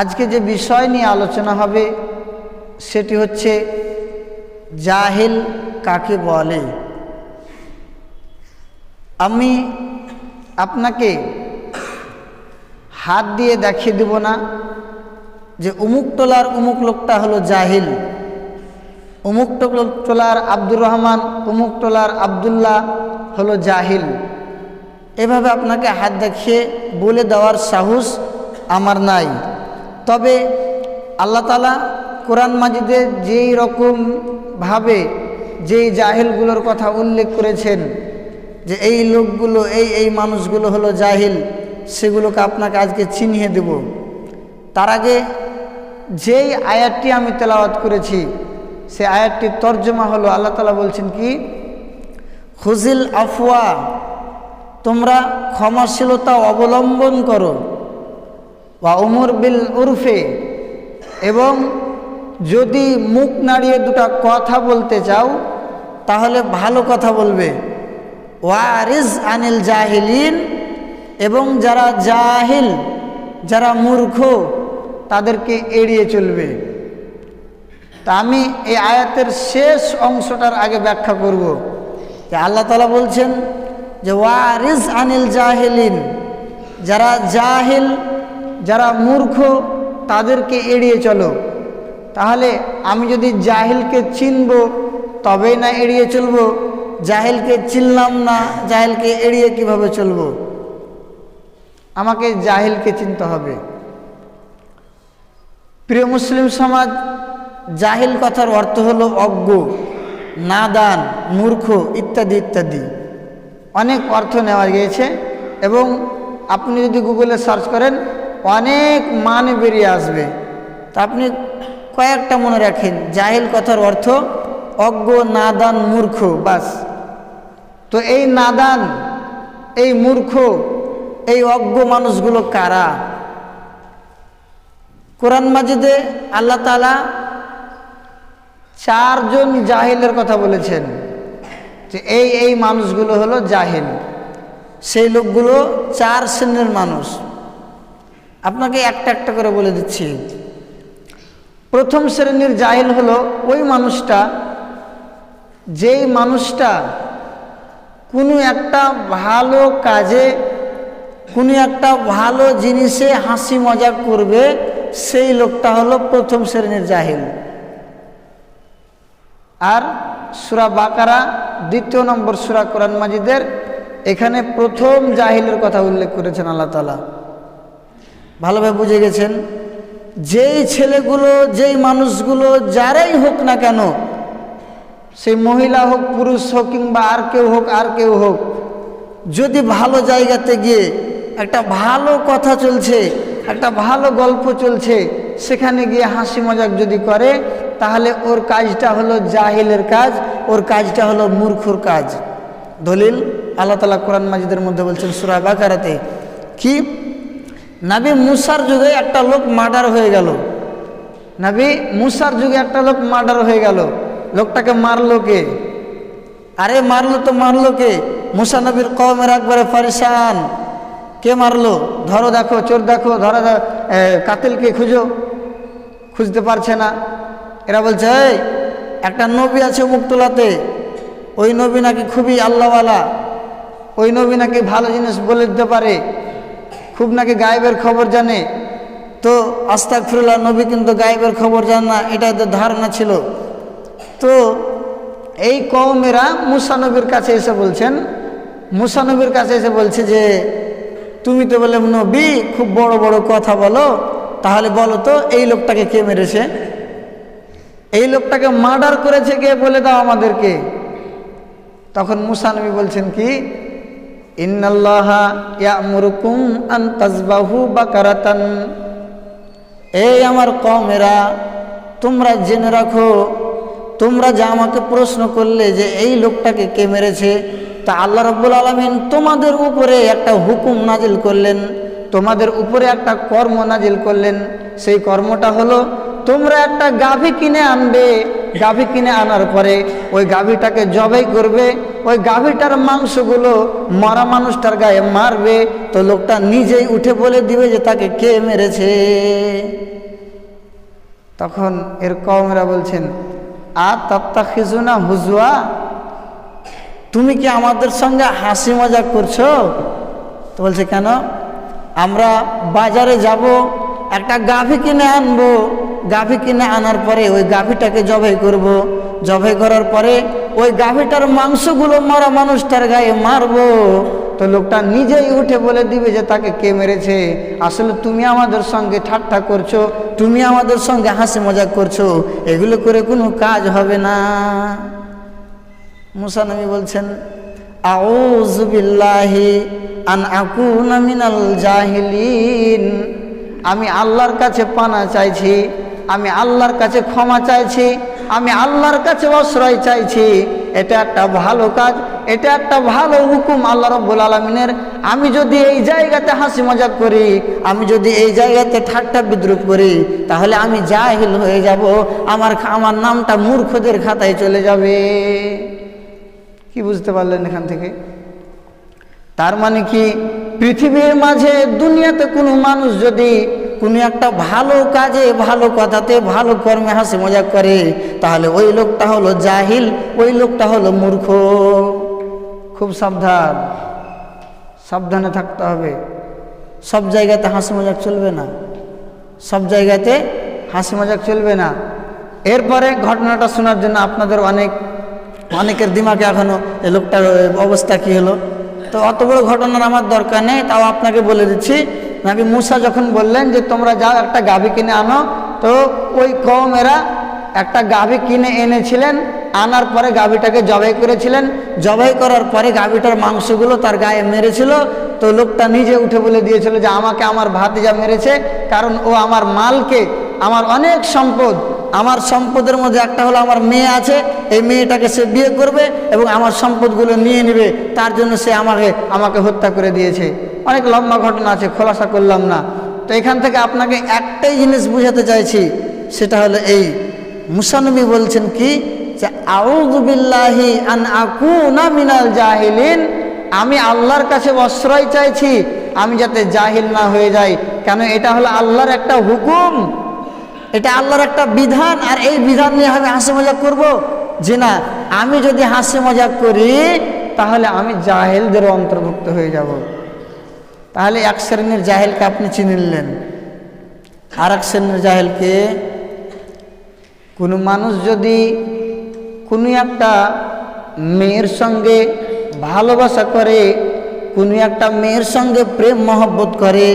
আজকে যে বিষয় নিয়ে আলোচনা হবে, সেটি হচ্ছে জাহিল কাকে বলে? আমি আপনাকে হাত দিয়ে দেখিয়ে দেব না যে উমুক টোলার উমুক লোকটা হলো জাহিল। উমুক টোলার আব্দুর রহমান, উমুক টোলার আবদুল্লাহ হলো জাহিল। এভাবে আপনাকে হাত দেখিয়ে বলে দেওয়ার সাহস আমার নাই। তবে আল্লাহ তালা কোরআন মাজিদে যেই রকমভাবে যেই জাহিলগুলোর কথা উল্লেখ করেছেন যে এই লোকগুলো, এই এই মানুষগুলো হলো জাহিল, সেগুলোকে আপনাকে আজকে চিনিয়ে দেব। তার আগে যেই আয়াতটি আমি তেলাওয়াত করেছি, সে আয়াতটির তর্জমা হলো আল্লাহ তালা বলছেন কি, খুজিল আফওয়া, তোমরা ক্ষমাশীলতা অবলম্বন করো। বা উমর বিল উরফে। এবং যদি মুখ নাড়িয়ে দুটা কথা বলতে চাও, তাহলে ভালো কথা বলবে। ওয়ারিজ আনিল জাহিলিন, এবং যারা জাহিল, যারা মূর্খ, তাদেরকে এড়িয়ে চলবে। তা আমি এই আয়াতের শেষ অংশটার আগে ব্যাখ্যা করব। যে আল্লাহ তালা বলছেন যে ওয়ারিজ আনিল জাহিলিন, যারা জাহিল যারা মূর্খ, তাদেরকে এড়িয়ে চলো। তাহলে আমি যদি জাহিলকে চিনব, তবেই না এড়িয়ে চলবো। জাহিলকে চিনলাম না, জাহিলকে এড়িয়ে কীভাবে চলব? আমাকে জাহিলকে চিনতে হবে। প্রিয় মুসলিম সমাজ, জাহিল কথার অর্থ হলো অজ্ঞ, নাদান, মূর্খ, ইত্যাদি ইত্যাদি। অনেক অর্থ নেওয়া গিয়েছে এবং আপনি যদি গুগলে সার্চ করেন অনেক মানে বেরিয়ে আসবে। তা আপনি কয়েকটা মনে রাখেন, জাহিল কথার অর্থ অজ্ঞ, নাদান, মূর্খ, বাস। তো এই নাদান, এই মূর্খ, এই অজ্ঞ মানুষগুলো কারা? কোরআন মাজিদে আল্লাহ তালা চারজন জাহিলের কথা বলেছেন। যে এই এই মানুষগুলো হলো জাহিল। সেই লোকগুলো চার শ্রেণির মানুষ। আপনাকে একটা একটা করে বলে দিচ্ছি। প্রথম শ্রেণির জাহিল হলো ওই মানুষটা, যেই মানুষটা কোনো একটা ভালো কাজে, কোনো একটা ভালো জিনিসে হাসি মজা করবে, সেই লোকটা হলো প্রথম শ্রেণির জাহিল। আর সুরা বাকারা, দ্বিতীয় নম্বর সুরা কোরআন মাজিদের, এখানে প্রথম জাহিলের কথা উল্লেখ করেছেন আল্লাহ তালা ভালোভাবে বুঝে গেছেন? যেই ছেলেগুলো, যেই মানুষগুলো, যারাই হোক না কেন সেই মহিলা হোক, পুরুষ হোক, কিংবা আর কেউ হোক, আর কেউ হোক, যদি ভালো জায়গাতে গিয়ে একটা ভালো কথা চলছে, একটা ভালো গল্প চলছে, সেখানে গিয়ে হাসি মজাক যদি করে, তাহলে ওর কাজটা হলো জাহিলের কাজ, ওর কাজটা হলো মূর্খর কাজ। দলিল, আল্লাহ তালা কোরআন মাজিদের মধ্যে বলছেন, সুরা বাকারাতে, কি? নাবি মুসার যুগে একটা লোক মার্ডার হয়ে গেল। নাবি মুসার যুগে একটা লোক মার্ডার হয়ে গেল। লোকটাকে মারলো কে? আরে মারলো তো মারলো কে? মুসা নবীর কমের একবারে ফারিসান। কে মারলো? ধরো দেখো, চোর দেখো, ধরো কাতিলকে খুঁজো। খুঁজতে পারছে না। এরা বলছে, এই, একটা নবী আছে মুক্তলাতে ওই নবী নাকি খুবই আল্লাহওয়ালা। ওই নবী নাকি ভালো জিনিস বলে দিতে পারে। খুব নাকি গায়েবের খবর জানে? তো আস্তাক ফিরুল্লাহ নবী কিন্তু গায়েবের খবর জানে না এটা ধারণা ছিল। তো এই কৌমেরা মুসানবীর কাছে এসে বলছেন মুসানবীর কাছে এসে বলছে যে, তুমি তো বলে নবী, খুব বড় বড় কথা বলো, তাহলে বলো তো এই লোকটাকে কে মেরেছে? এই লোকটাকে মার্ডার করেছে কে বলে দাও আমাদেরকে? তখন মুসানবী বলছেন কি ইন্নাল্লাহা ইয়ামুরুকুম আন তাজবাহু বাকারাতান। এই আমার কমেরা তোমরা জেনে রাখো, তোমরা যা আমাকে প্রশ্ন করলে যে এই লোকটাকে কে মেরেছে, তা আল্লাহ রব্বুল আলমিন তোমাদের উপরে একটা হুকুম নাজিল করলেন, তোমাদের উপরে একটা কর্ম নাজিল করলেন। সেই কর্মটা হলো, তোমরা একটা গাভী কিনে আনবে গাভী কিনে আনার পরে ওই গাভীটাকে জবাই করবে, ওই গাভীটার মাংসগুলো মরা মানুষটার গায়ে মারবে, তো লোকটা নিজেই উঠে বলে দিবে যে তাকে কে মেরেছে। তখন এর কমেরা বলছেন, আ তত্তা খিজুনা হুজুয়া তুমি কি আমাদের সঙ্গে হাসি মজা করছ? তো বলছে, কেন? আমরা বাজারে যাব, একটা গাভী কিনে আনব গাভী কিনে আনার পরে ওই গাভীটাকে জবাই করব। জবাই করার পরে ওই গাভীটার মাংসগুলো মারা মানুষটার গায়ে মারবো। তো লোকটা নিজেই উঠে বলে দিবে যে তাকে কে মেরেছে? আসলে তুমি আমাদের সঙ্গে ঠাট্টা করছ, তুমি আমাদের সঙ্গে হাসি মজা করছ, এগুলো করে কোনো কাজ হবে না। মুসা নবী বলছেন আন জাহিলিন। আমি আল্লাহর কাছে পানা চাইছি আমি আল্লাহর কাছে ক্ষমা চাইছি, আমি আল্লাহর কাছে আশ্রয় চাইছি। এটা একটা ভালো কাজ, এটা একটা ভালো হুকুম আল্লাহ রব্বুল আলমিনের। আমি যদি এই জায়গাতে হাসি মজাক করি, আমি যদি এই জায়গাতে ঠাট্টা বিদ্রুপ করি, তাহলে আমি জাহিল হয়ে যাব, আমার আমার নামটা মূর্খদের খাতায় চলে যাবে। কি বুঝতে পারলেন এখান থেকে? তার মানে কি, পৃথিবীর মাঝে দুনিয়াতে কোনো মানুষ যদি কোনো একটা ভালো কাজে, ভালো কথাতে, ভালো কর্মে হাসি মজাক করে, তাহলে ওই লোকটা হলো জাহিল, ওই লোকটা হলো মূর্খ। খুব সাবধান। সাবধানে থাকতে হবে। সব জায়গাতে হাসি মজাক চলবে না। সব জায়গাতে হাসি মজাক চলবে না। এরপরে ঘটনাটা শোনার জন্য আপনাদের অনেক, অনেকের দিমাগে এখনও এই লোকটার অবস্থা কি হলো। তো অত বড় ঘটনার আমার দরকার নেই, তাও আপনাকে বলে দিচ্ছি। নাবি মুসা যখন বললেন যে তোমরা যাও একটা গাভী কিনে আনো, তো ওই কমেরা একটা গাভী কিনে এনেছিলেন, আনার পরে গাভীটাকে জবাই করেছিলেন। জবাই করার পরে গাভীটার মাংসগুলো তার গায়ে মেরেছিল। তো লোকটা নিজে উঠে বলে দিয়েছিল যে, আমাকে আমার ভাতিজা মেরেছে, কারণ ও আমার মালকে, আমার অনেক সম্পদ, আমার সম্পদের মধ্যে একটা হলো আমার মেয়ে আছে, এই মেয়েটাকে সে বিয়ে করবে এবং আমার সম্পদগুলো নিয়ে নেবে, তার জন্য সে আমাকে আমাকে হত্যা করে দিয়েছে। অনেক লম্বা ঘটনা আছে, খোলাসা করলাম না। তো এখান থেকে আপনাকে একটাই জিনিস বুঝাতে চাইছি, সেটা হলো এই। মুসানবী বলছেন কি, যে মিনাল জাহিলিন আমি আল্লাহর কাছে আশ্রয় চাইছি, আমি যাতে জাহিল না হয়ে যাই। কেন? এটা হলো আল্লাহর একটা হুকুম। এটা আল্লাহর একটা বিধান, আর এই বিধান নিয়ে আমি হাসি মজা করব? যে না, আমি যদি হাসি মজা করি, তাহলে আমি জাহেলদের অন্তর্ভুক্ত হয়ে যাব। তাহলে এক শ্রেণির জাহেলকে আপনি চিনে নিলেন। আর এক শ্রেণির জাহেলকে কোনো মানুষ যদি কোনো একটা মেয়ের সঙ্গে ভালোবাসা করে, কোনো একটা মেয়ের সঙ্গে প্রেম মহব্বত করে,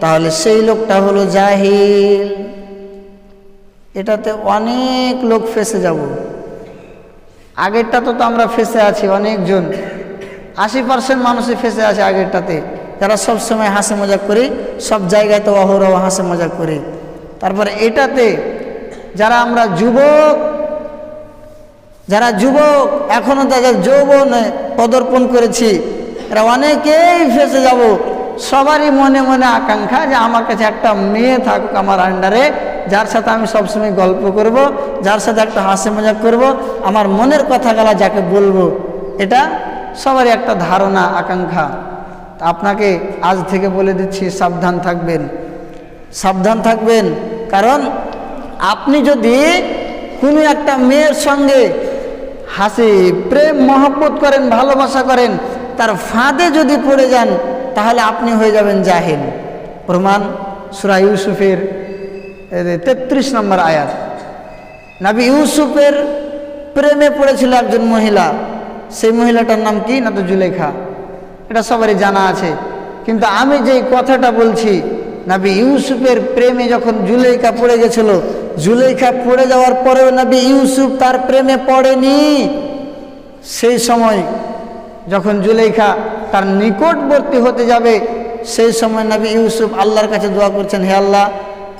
তাহলে সেই লোকটা হলো জাহিল। এটাতে অনেক লোক ফেসে যাব। আগেরটা তো তো আমরা ফেসে আছি অনেকজন। আশি পার্সেন্ট মানুষই ফেসে আছে আগেরটাতে। যারা সব সময় হাসি মজাক করি, সব জায়গায় তো অহরহ হাসি মজাক করি। তারপরে এটাতে যারা আমরা যুবক, যারা যুবক এখনও তাদের যৌবনে পদর্পণ করেছি, এরা অনেকেই ফেসে যাব। সবারই মনে মনে আকাঙ্ক্ষা যে আমার কাছে একটা মেয়ে থাকুক আমার আন্ডারে যার সাথে আমি সবসময় গল্প করব, যার সাথে একটা হাসি মজাক করব, আমার মনের কথাগুলা যাকে বলব, এটা সবারই একটা ধারণা, আকাঙ্ক্ষা। আপনাকে আজ থেকে বলে দিচ্ছি, সাবধান থাকবেন। সাবধান থাকবেন, কারণ আপনি যদি কোনো একটা মেয়ের সঙ্গে হাসি, প্রেম, মহব্বত করেন, ভালোবাসা করেন, তার ফাঁদে যদি পড়ে যান, তাহলে আপনি হয়ে যাবেন জাহিল। প্রমাণ সুরা ইউসুফের তেত্রিশ নম্বর আয়াত। নাবি ইউসুফের প্রেমে পড়েছিল একজন মহিলা। সেই মহিলাটার নাম কি? না তো জুলেখা। এটা সবারই জানা আছে। কিন্তু আমি যেই কথাটা বলছি, নাবি ইউসুফের প্রেমে যখন জুলেখা পড়ে গেছিল জুলেখা পড়ে যাওয়ার পরেও নাবি ইউসুফ তার প্রেমে পড়েনি। সেই সময় যখন জুলেখা তার নিকটবর্তী হতে যাবে, সেই সময় নাবি ইউসুফ আল্লাহর কাছে দোয়া করছেন, হে আল্লাহ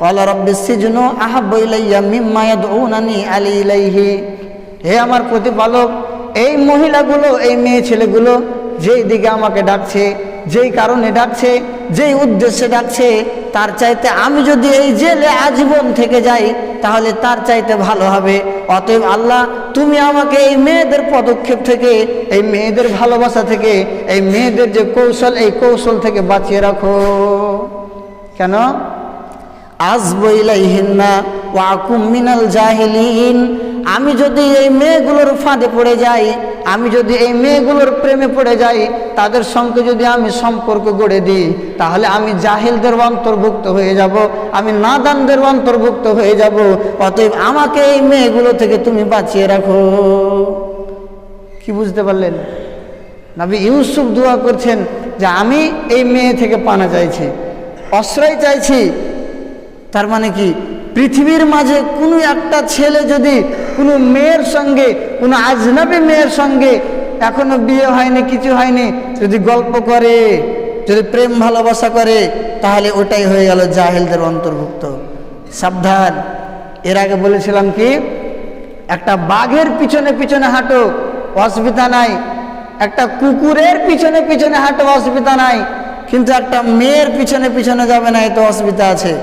কলা রব্বি সিজন ওনানি আলী ইলাইহি হে আমার প্রতিপালক, এই মহিলাগুলো, এই মেয়ে ছেলেগুলো যেই দিকে আমাকে ডাকছে, যেই কারণে ডাকছে, যেই উদ্দেশ্যে ডাকছে, তার চাইতে আমি যদি এই জেলে আজীবন থেকে যাই, তাহলে তার চাইতে ভালো হবে। অতএব আল্লাহ, তুমি আমাকে এই মেয়েদের পদক্ষেপ থেকে, এই মেয়েদের ভালোবাসা থেকে, এই মেয়েদের যে কৌশল, এই কৌশল থেকে বাঁচিয়ে রাখো। কেন? আসব ইলাইহিন্না ওয়াকুম মিনাল জাহিলিন। আমি যদি এই মেয়েগুলোর ফাঁদে পড়ে যাই, আমি যদি এই মেয়েগুলোর প্রেমে পড়ে যাই, তাদের সঙ্গে যদি আমি সম্পর্ক গড়ে দিই, তাহলে আমি জাহিলদের অন্তর্ভুক্ত হয়ে যাব, আমি নাদানদের অন্তর্ভুক্ত হয়ে যাব। অতএব আমাকে এই মেয়েগুলো থেকে তুমি বাঁচিয়ে রাখো। কি বুঝতে পারলেন? নবী ইউসুফ দোয়া করছেন যে আমি এই মেয়ে থেকে পানা চাইছি আশ্রয় চাইছি। তার মানে কি? পৃথিবীর মাঝে কোনো একটা ছেলে যদি কোনো মেয়ের সঙ্গে, কোনো আজনাবি মেয়ের সঙ্গে এখনও বিয়ে হয়নি, কিছু হয়নি, যদি গল্প করে, যদি প্রেম ভালোবাসা করে, তাহলে ওটাই হয়ে গেল জাহেলদের অন্তর্ভুক্ত। সাবধান। এর আগে বলেছিলাম কি? একটা বাঘের পিছনে পিছনে হাঁটো, অসুবিধা নাই। একটা কুকুরের পিছনে পিছনে হাঁটো, অসুবিধা নাই। কিন্তু একটা মেয়ের পিছনে পিছনে যাবে না, এত অসুবিধা আছে।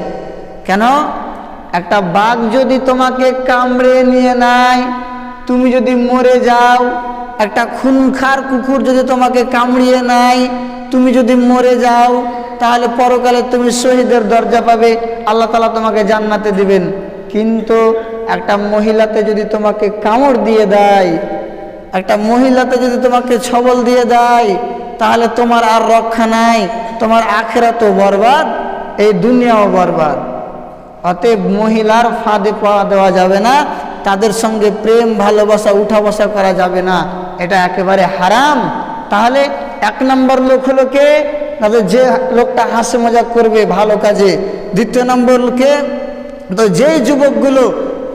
কেন? একটা বাঘ যদি তোমাকে কামড়ে নিয়ে নেয়, তুমি যদি মরে যাও, একটা খুনখার কুকুর যদি তোমাকে কামড়িয়ে নেয়, তুমি যদি মরে যাও, তাহলে পরকালে তুমি শহীদের দরজা পাবে, আল্লাহ তালা তোমাকে জান্নাতে দিবেন। কিন্তু একটা মহিলাতে যদি তোমাকে কামড় দিয়ে দেয়, একটা মহিলাতে যদি তোমাকে ছবল দিয়ে দেয়, তাহলে তোমার আর রক্ষা নাই, তোমার আখেরা তো বরবাদ, এই দুনিয়াও বরবাদ। অতএব মহিলার ফাঁদে পাওয়া দেওয়া যাবে না, তাদের সঙ্গে প্রেম, ভালোবাসা উঠা বসা করা যাবে না। এটা একেবারে হারাম। তাহলে এক নম্বর লোক হলো কে? তাদের যে লোকটা হাসি মজা করবে, ভালো কাজে। দ্বিতীয় নম্বর লোকে তো যেই যুবকগুলো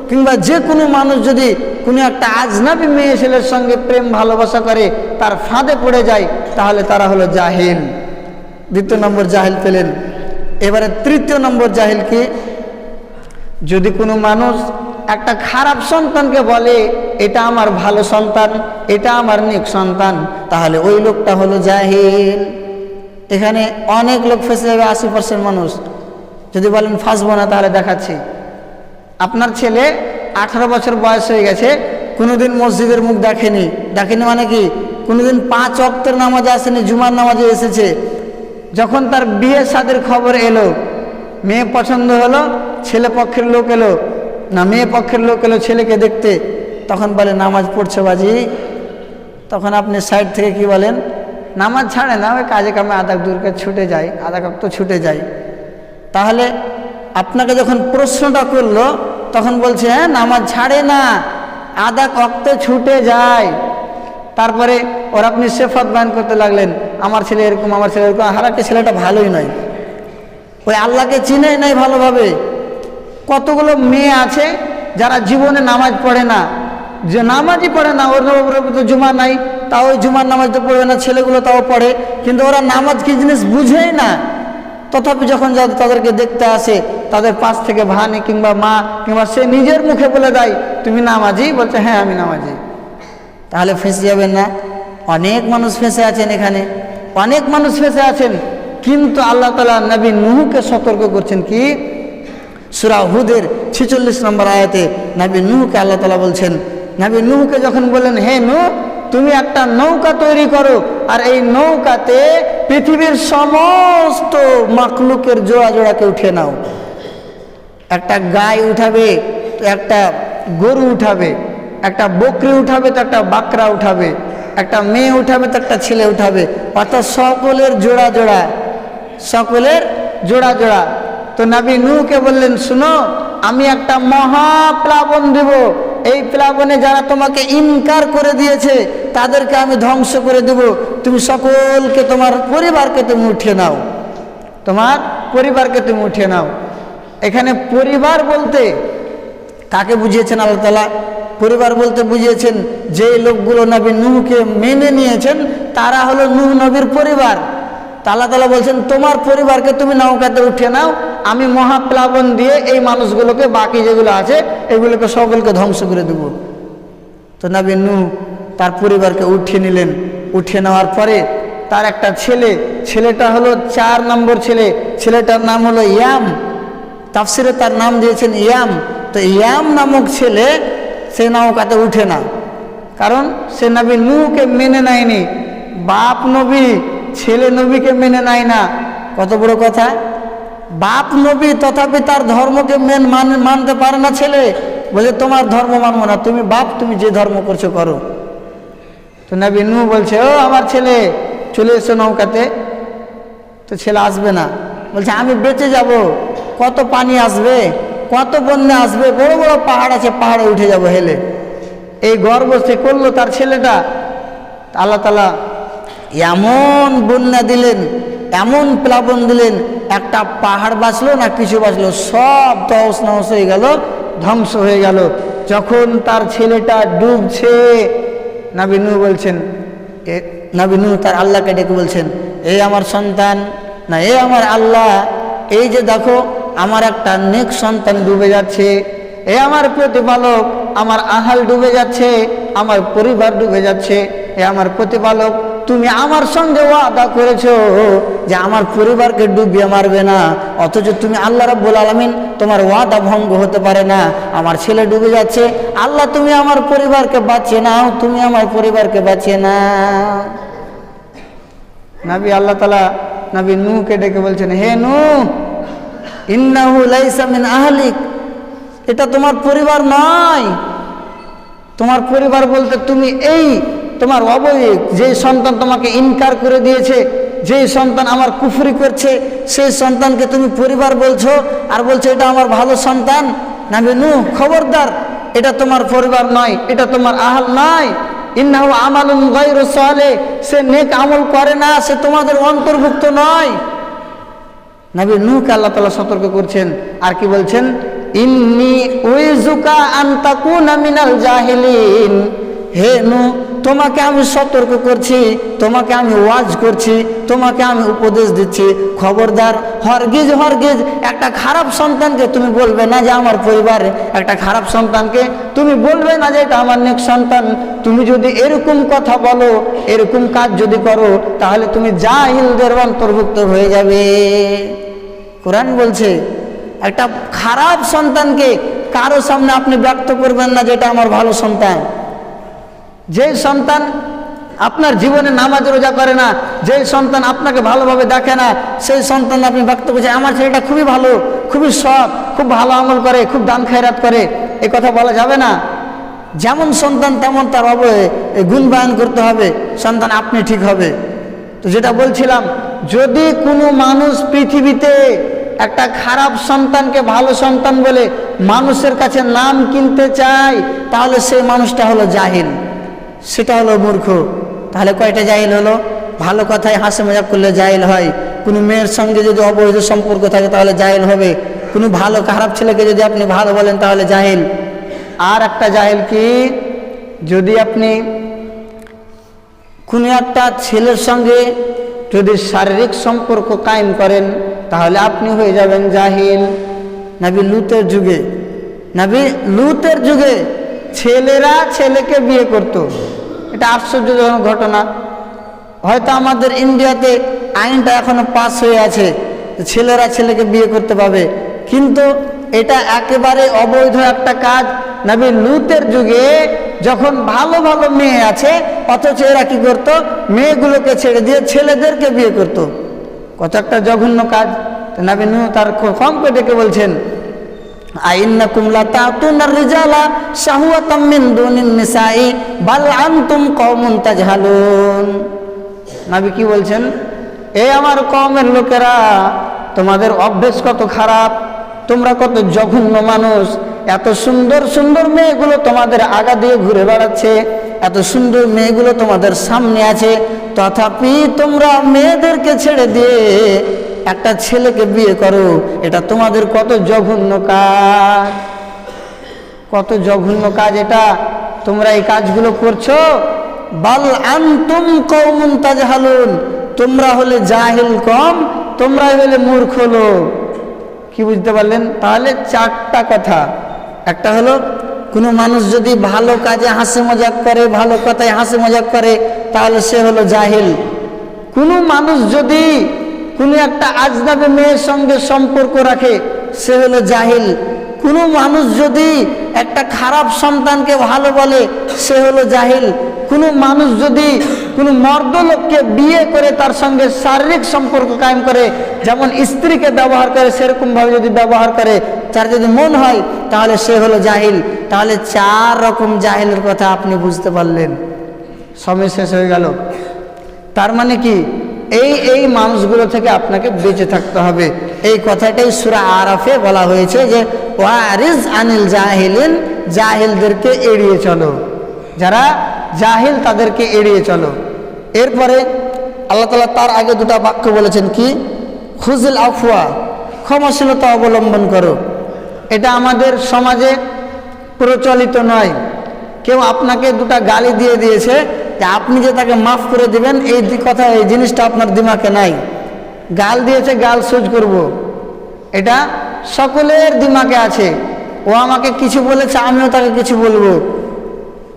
কিংবা যে কোনো মানুষ যদি কোনো একটা আজনাবি মেয়ে ছেলের সঙ্গে প্রেম, ভালোবাসা করে, তার ফাঁদে পড়ে যায়, তাহলে তারা হলো জাহিল। দ্বিতীয় নম্বর জাহিল পেলেন। এবারে তৃতীয় নম্বর জাহিল কি? যদি কোনো মানুষ একটা খারাপ সন্তানকে বলে, এটা আমার ভালো সন্তান, এটা আমার নেক সন্তান, তাহলে ওই লোকটা হলো জাহিল। এখানে অনেক লোক ফেসে যাবে, আশি পার্সেন্ট মানুষ। যদি বলেন, ফাঁসবো না, তাহলে দেখাচ্ছি। আপনার ছেলে আঠারো বছর বয়স হয়ে গেছে, কোনোদিন মসজিদের মুখ দেখেনি। দেখেনি মানে কি? কোনোদিন পাঁচ অক্টের নামাজে আসেনি, জুমার নামাজে এসেছে। যখন তার বিয়ে সাদের খবর এলো, মেয়ে পছন্দ হলো ছেলে পক্ষের লোক এলো, না মেয়ে পক্ষের লোক এলো ছেলেকে দেখতে, তখন বলে, নামাজ পড়ছে বাজি? তখন আপনি সাইড থেকে কি বলেন, নামাজ ছাড়ে না, ওই কাজে কামে আধা দূরকে ছুটে যায় আধা কাপ তো ছুটে যায় তাহলে আপনাকে যখন প্রশ্নটা করল, তখন বলছে হ্যাঁ নামাজ ছাড়ে না, আধা কক্তে ছুটে যায় তারপরে ওর আপনি সেফত বায়ন করতে লাগলেন, আমার ছেলে এরকম, আমার ছেলে এরকম হারাকে ছেলেটা ভালোই নয়। ওই আল্লাহকে চিনে নাই ভালোভাবে। কতগুলো মেয়ে আছে যারা জীবনে নামাজ পড়ে না? যে নামাজই পড়ে না, ওর তো জুমা নাই, তাও ওই জুমার নামাজ তো পড়বে না, ছেলেগুলো তাও পড়ে। কিন্তু ওরা নামাজ কি জিনিস বুঝেই না? তথাপি যখন তাদেরকে দেখতে আসে, তাদের পাশ থেকে ভানে কিংবা মা কিংবা সে নিজের মুখে বলে দেয়, তুমি নামাজি বলছে হ্যাঁ আমি নামাজি তাহলে ফেঁসে যাবেন না। অনেক মানুষ ফেঁসে আছেন এখানে। অনেক মানুষ ফেঁসে আছেন। কিন্তু আল্লাহ তালা নবী নুহুকে সতর্ক করছেন কি? সুরা হুদের ছেচল্লিশ নম্বর আয়াতে নাবি নুহকে আল্লাহ তালা বলছেন, নাবি নুহুকে যখন বললেন, হে নু তুমি একটা নৌকা তৈরি করো, আর এই নৌকাতে পৃথিবীর সমস্ত মাকলুকের জোড়া জোড়াকে উঠে নাও। একটা গাই উঠাবে, তো একটা গরু উঠাবে, একটা বকরি উঠাবে, তো একটা বাকরা উঠাবে, একটা মেয়ে উঠাবে, তো একটা ছেলে উঠাবে, অর্থাৎ সকলের জোড়া জোড়া সকলের জোড়া জোড়া তো নাবি নূকে বললেন, শুনো, আমি একটা মহাপ্লাবন দেব। এই প্লাবনে যারা তোমাকে ইনকার করে দিয়েছে, তাদেরকে আমি ধ্বংস করে দেব। তুমি সকলকে তোমার পরিবারকে তুমি উঠিয়ে নাও। তোমার পরিবারকে তুমি উঠিয়ে নাও। এখানে পরিবার বলতে কাকে বুঝিয়েছেন আল্লাহ তালা পরিবার বলতে বুঝিয়েছেন যে লোকগুলো নবী নুহকে মেনে নিয়েছেন, তারা হলো নূহ নবীর পরিবার। তা আল্লাহ তালা বলছেন, তোমার পরিবারকে তুমি নৌকাতে উঠে নাও আমি মহাপ্লাবন দিয়ে এই মানুষগুলোকে বাকি যেগুলো আছে, এগুলোকে সকলকে ধ্বংস করে দেব। তো নবী নু তার পরিবারকে উঠিয়ে নিলেন। উঠিয়ে নেওয়ার পরে তার একটা ছেলে, ছেলেটা হলো চার নম্বর ছেলে। ছেলেটার নাম হলো ইয়াম। তাফসিরে তার নাম দিয়েছেন ইয়াম। তো ইয়াম নামক ছেলে সে নৌকাতে উঠে না। কারণ সে নবী নুকে মেনে নেয়নি। বাপ নবী, ছেলে নবীকে মেনে নেয় না। কত বড় কথা? বাপ নবী তথাপি তার ধর্মকে মেন মান- মানতে পারে না ছেলে। বলে, তোমার ধর্ম মানবো না। তুমি বাপ, তুমি যে ধর্ম করছ, করো। তো নবী নু বলছে, ও আমার ছেলে, চলে এসো নৌকাতে। তো ছেলে আসবে না। বলছে, আমি বেঁচে যাব। কত পানি আসবে? কত বন্যা আসবে? বড় বড় পাহাড় আছে, পাহাড়ে উঠে যাব হেলে। এই গর্ব সে করল তার ছেলেটা। আল্লাহ তালা এমন বন্যা দিলেন এমন প্লাবন দিলেন, একটা পাহাড় বাঁচলো না কিছু বাঁচলো, সব তহস নহস হয়ে গেল, ধ্বংস হয়ে গেল। যখন তার ছেলেটা ডুবছে নাবিনু বলছেন, এ নাবিনু তার আল্লাহকে ডেকে বলছেন এই আমার সন্তান, না, এ আমার আল্লাহ, এই যে দেখো, আমার একটা নেক সন্তান ডুবে যাচ্ছে, এ আমার প্রতিপালক, আমার আহাল ডুবে যাচ্ছে, আমার পরিবার ডুবে যাচ্ছে, এ আমার প্রতিপালক তুমি আমার সঙ্গে ওয়াদা করেছ যে আমার পরিবারকে ডুবিয়ে মারবে না, অথচ তুমি আল্লাহ রাব্বুল আলামিন তোমার ওয়াদা ভঙ্গ হতে পারে না। আমার ছেলে ডুবে যাচ্ছে, আল্লাহ তুমি আমার পরিবারকে বাঁচিয়ে নাও, তুমি আমার পরিবারকে বাঁচিয়ে না নাবি আল্লাহ তালা নাবি নূকে ডেকে বলছেন, হে নূ ইন্নাহু লাইসা মিন আহলিক, এটা তোমার পরিবার নয়। তোমার পরিবার বলতে তুমি এই তোমার অবয়িক যে সন্তান তোমাকে ইনকার করে দিয়েছে যে সন্তান আমার কুফরি করছে, সেই সন্তানকে তুমি পরিবার বলছো আর বলছো, এটা আমার ভালো সন্তান। নাবি নু খবরদার, এটা তোমার পরিবার নয়, এটা তোমার আহাল নয়। ইন্নাহু আমালুন গায়রু সালে, সে নেক আমল করে না, সে তোমাদের অন্তর্ভুক্ত নয়। নবী নূহকে আল্লাহ তাআলা সতর্ক করছেন, আর কি বলছেন? ইন্নি উইজুকা আন তাকুনা মিনাল জাহিলিন। হে নু তোমাকে আমি সতর্ক করছি, তোমাকে আমি ওয়াজ করছি, তোমাকে আমি উপদেশ দিচ্ছি। খবরদার, হরগিজ হরগিজ, একটা খারাপ সন্তানকে তুমি বলবে না যে আমার পরিবারে, একটা খারাপ সন্তানকে তুমি বলবে না যে এটা আমার নেক সন্তান। তুমি যদি এরকম কথা বলো, এরকম কাজ যদি করো, তাহলে তুমি জাহিলদের অন্তর্ভুক্ত হয়ে যাবে। কোরআন বলছে, একটা খারাপ সন্তানকে কারও সামনে আপনি ব্যক্ত করবেন না যেটা আমার ভালো সন্তান। যে সন্তান আপনার জীবনে নামাজ রোজা করে না যে সন্তান আপনাকে ভালোভাবে দেখে না, সেই সন্তান আপনি ব্যক্ত করছেন আমার ছেলেটা খুবই ভালো, খুবই সৎ, খুব ভালো আমল করে, খুব দান খায়রাত করে। এ কথা বলা যাবে না। যেমন সন্তান, তেমন তার অবয়ে গুণ বায়ন করতে হবে। সন্তান, আপনি ঠিক হবে। তো যেটা বলছিলাম, যদি কোনো মানুষ পৃথিবীতে একটা খারাপ সন্তানকে ভালো সন্তান বলে মানুষের কাছে নাম কিনতে চায়, তাহলে সেই মানুষটা হলো জাহিল। সেটা হলো মূর্খ। তাহলে কয়টা জাহিল হলো? ভালো কথায় হাসি মজাক করলে জাহিল হয়। কোনো মেয়ের সঙ্গে যদি অবৈধ সম্পর্ক থাকে তাহলে জাহিল হবে। কোনো ভালো খারাপ ছেলেকে যদি আপনি ভালো বলেন তাহলে জাহিল আর একটা জাহিল কি? যদি আপনি কোনো একটা ছেলের সঙ্গে যদি শারীরিক সম্পর্ক কায়েম করেন, তাহলে আপনি হয়ে যাবেন জাহিল। নাবি লুতের যুগে। নাবি লুতের যুগে ছেলেরা ছেলেকে বিয়ে করত। এটা আশ্চর্যজনক ঘটনা। হয়তো আমাদের ইন্ডিয়াতে আইনটা এখনও পাস হয়ে আছে ছেলেরা ছেলেকে বিয়ে করতে পাবে কিন্তু এটা একেবারে অবৈধ একটা কাজ। নবী লুতের যুগে যখন ভালো ভালো মেয়ে আছে, অথচ এরা কি করতো? মেয়েগুলোকে ছেড়ে দিয়ে ছেলেদেরকে বিয়ে করত। কত একটা জঘন্য কাজ। নবী নু তার কম ডেকে বলছেন আইন্নাকুম লাতাতুনার রিজালা শাহওয়াতাম মিন দুনিন নিসাই, বাল আনতুম কওমুন তাজহালুন। নবী কি বলছেন? এই আমার কমের লোকেরা, তোমাদের অভ্যেস কত খারাপ, তোমরা কত জঘন্য মানুষ, এত সুন্দর সুন্দর মেয়েগুলো তোমাদের আগা দিয়ে ঘুরে বেড়াচ্ছে, এত সুন্দর মেয়েগুলো তোমাদের সামনে আছে, তথাপি তোমরা মেয়েদেরকে ছেড়ে দিয়ে একটা ছেলেকে বিয়ে করো, এটা তোমাদের কত জঘন্য কাজ। কত জঘন্য কাজ এটা। তোমরা এই কাজগুলো করছ? বাল আনতুম কৌমুন তাজহালুন। তোমরা হলে জাহিল কম, তোমরা হলে মূর্খ লোক। কি বুঝতে পারলেন? তাহলে চারটা কথা। একটা হলো, কোনো মানুষ যদি ভালো কাজে হাসি মজাক করে, ভালো কথায় হাসি মজাক করে, তাহলে সে হলো জাহিল। কোনো মানুষ যদি কোনো একটা আজনাবে মেয়ের সঙ্গে সম্পর্ক রাখে, সে হলো জাহিল। কোনো মানুষ যদি একটা খারাপ সন্তানকে ভালো বলে, সে হলো জাহিল। কোনো মানুষ যদি কোনো মর্দ লোককে বিয়ে করে তার সঙ্গে শারীরিক সম্পর্ক কায়েম করে, যেমন স্ত্রীকে ব্যবহার করে, সেরকমভাবে যদি ব্যবহার করে, তার যদি মন হয়, তাহলে সে হলো জাহিল। তাহলে চার রকম জাহিলের কথা আপনি বুঝতে পারলেন। সময় শেষ হয়ে গেল। তার মানে কি? এই এই মানুষগুলো থেকে আপনাকে বেঁচে থাকতে হবে। এই কথাটাই সুরা আরাফে বলা হয়েছে যে, ওয়ারিজ আনিল জাহিলিন, জাহিলদেরকে এড়িয়ে চলো। যারা জাহিল, তাদেরকে এড়িয়ে চলো। এরপরে আল্লাহ তালা তার আগে দুটা বাক্য বলেছেন কি? খুজিল আফুয়া ক্ষমাশীলতা অবলম্বন করো। এটা আমাদের সমাজে প্রচলিত নয়। কেউ আপনাকে দুটা গালি দিয়ে দিয়েছে যে আপনি যে তাকে মাফ করে দিবেন, এই কথা, এই জিনিসটা আপনার দিমাকে নাই। গাল দিয়েছে, গাল সোজ করব। এটা সকলের দিমাকে আছে। ও আমাকে কিছু বলেছে, আমিও তাকে কিছু বলব।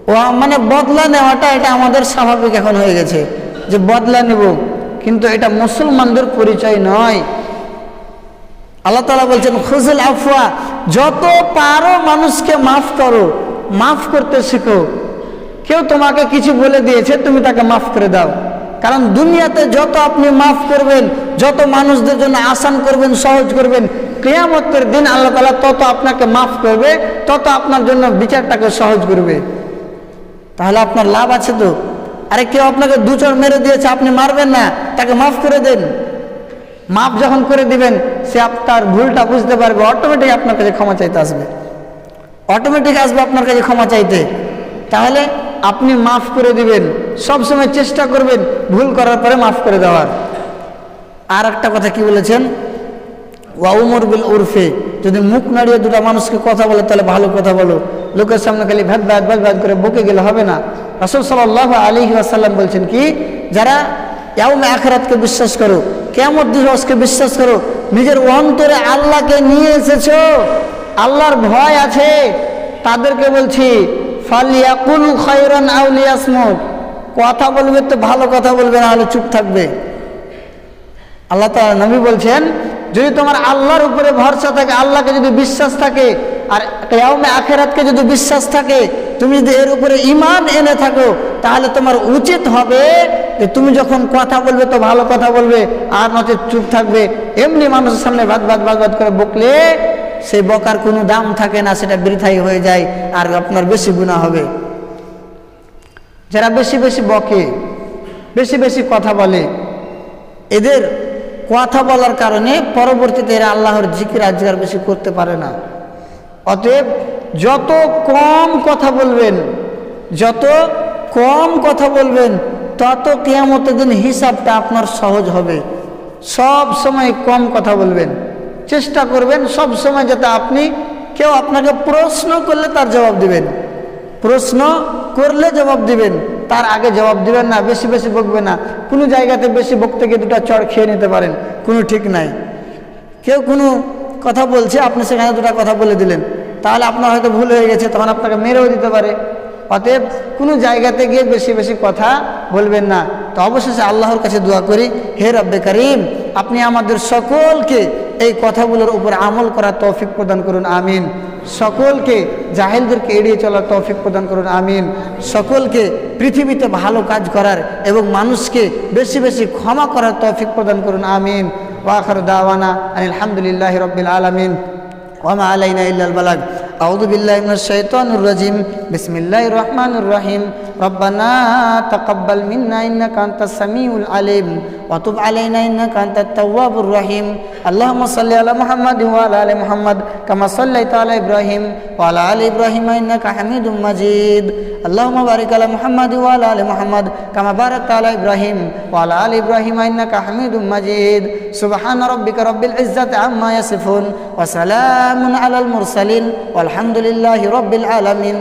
ও মানে বদলা নেওয়াটা এটা আমাদের স্বাভাবিক এখন হয়ে গেছে, যে বদলা নেব। কিন্তু এটা মুসলমানদের পরিচয় নয়। আল্লাহ তালা বলছেন, খুজুল আফওয়া, যত পারো মানুষকে মাফ করো, মাফ করতে শিখো। কেউ তোমাকে কিছু বলে দিয়েছে, তুমি তাকে মাফ করে দাও। কারণ দুনিয়াতে যত আপনি মাফ করবেন, যত মানুষদের জন্য আসান করবেন, সহজ করবেন, কেয়ামতের দিন আল্লাহ তালা তত আপনাকে মাফ করবে, তত আপনার জন্য বিচারটাকে সহজ করবে। তাহলে আপনার লাভ আছে তো? আরে কেউ আপনাকে দু চড় মেরে দিয়েছে, আপনি মারবেন না, তাকে মাফ করে দেন। মাপ যখন করে দিবেন, সে আপনার ভুলটা বুঝতে পারবে অটোমেটিক আপনার কাছে ক্ষমা চাইতে আসবে। অটোমেটিক আসবে আপনার কাছে ক্ষমা চাইতে। তাহলে আপনি মাফ করে দিবেন। সবসময় চেষ্টা করবেন ভুল করার পরে মাফ করে দেওয়ার। আর একটা কথা কি বলেছেন? ওয়াউমর বিল উরফে, যদি মুখ নাড়িয়ে দুটো মানুষকে কথা বলে, তাহলে ভালো কথা বলো। লোকের সামনে খালি ভ্যাদ ভ্যাদ ভ্যাদ ভ্যাদ করে বকে গেলে হবে না। রসুল সাল্লাহ আলী আসাল্লাম বলছেন কি, যারা ইয়াউমে আখরাতকে বিশ্বাস করো কেমন দিবসকে বিশ্বাস করো, নিজের অন্তরে আল্লাহকে নিয়ে এসেছ। আল্লাহর ভয় আছে। তাদেরকে বলছি ফালিয়াকুল খয়রান আউলিয়াসমুক কথা বলবে তো ভালো কথা বলবে, না হলে চুপ থাকবে। আল্লাহ তাআলা নবী বলছেন, যদি তোমার আল্লাহর উপরে ভরসা থাকে, আল্লাহকে যদি বিশ্বাস থাকে, আর কেয়ামে আখেরাতকে যদি বিশ্বাস থাকে, তুমি যদি এর উপরে ইমান এনে থাকো, তাহলে তোমার উচিত হবে যে তুমি যখন কথা বলবে তো ভালো কথা বলবে, আর নচে চুপ থাকবে। এমনি মানুষের সামনে ভাত ভাত ভাত ভাত করে বকলে সেই বকার কোনো দাম থাকে না, সেটা বৃথাই হয়ে যায়, আর আপনার বেশি গুণা হবে। যারা বেশি বেশি বকে, বেশি বেশি কথা বলে, এদের কথা বলার কারণে পরবর্তীতে এরা আল্লাহর জিকির আজগার বেশি করতে পারে না। অতএব যত কম কথা বলবেন, যত কম কথা বলবেন, তত কেয়ামতের দিন হিসাবটা আপনার সহজ হবে। সব সময় কম কথা বলবেন। চেষ্টা করবেন সব সময় যাতে আপনি কেউ আপনাকে প্রশ্ন করলে তার জবাব দিবেন। প্রশ্ন করলে জবাব দিবেন, তার আগে জবাব দিবেন না, বেশি বেশি বকবে না। কোনো জায়গাতে বেশি বকতে গিয়ে দুটা চড় খেয়ে নিতে পারেন, কোনো ঠিক নাই। কেউ কোনো কথা বলছে, আপনি সেখানে দুটা কথা বলে দিলেন, তাহলে আপনার হয়তো ভুল হয়ে গেছে, তখন আপনাকে মেরেও দিতে পারে। অতএব কোনো জায়গাতে গিয়ে বেশি বেশি কথা বলবেন না। তো অবশেষে আল্লাহর কাছে দোয়া করি, হে রব্বে করিম, আপনি আমাদের সকলকে এই কথাগুলোর উপর আমল করার তৌফিক প্রদান করুন, আমিন। সকলকে, জাহেলদেরকে এড়িয়ে চলার তৌফিক প্রদান করুন, আমিন। সকলকে পৃথিবীতে ভালো কাজ করার এবং মানুষকে বেশি বেশি ক্ষমা করার তৌফিক প্রদান করুন, আমিন। ওয়াখার দাওয়ানা আলহামদুলিল্লাহ রবিল আলমিন। ওমা আলাইনা ইল্লাল বালাগ। আউদুবিল্লাহিম বিসমিল্লাহ রহমানুর রহিম। রব্বানা তকব্বাল মিন্না ইন্না কান্তা সামিউল আলিম। অতুব আলাইনা ইন্না কান্তা তাওয়াবুর রহিম। আল্লাহ সাল্লি আলা মুহাম্মদ ওয়াল আলি মুহাম্মদ। কামা সাল্লাইতা ইব্রাহিম। ওয়ালা ইব্রাহিম ইন্নাকা হামিদুম মাজিদ। اللهم بارك على محمد وعلى آل محمد كما باركت على إبراهيم وعلى آل إبراهيم إنك حميد مجيد. سبحان ربك رب العزة عما يصفون وسلام على المرسلين والحمد لله رب العالمين.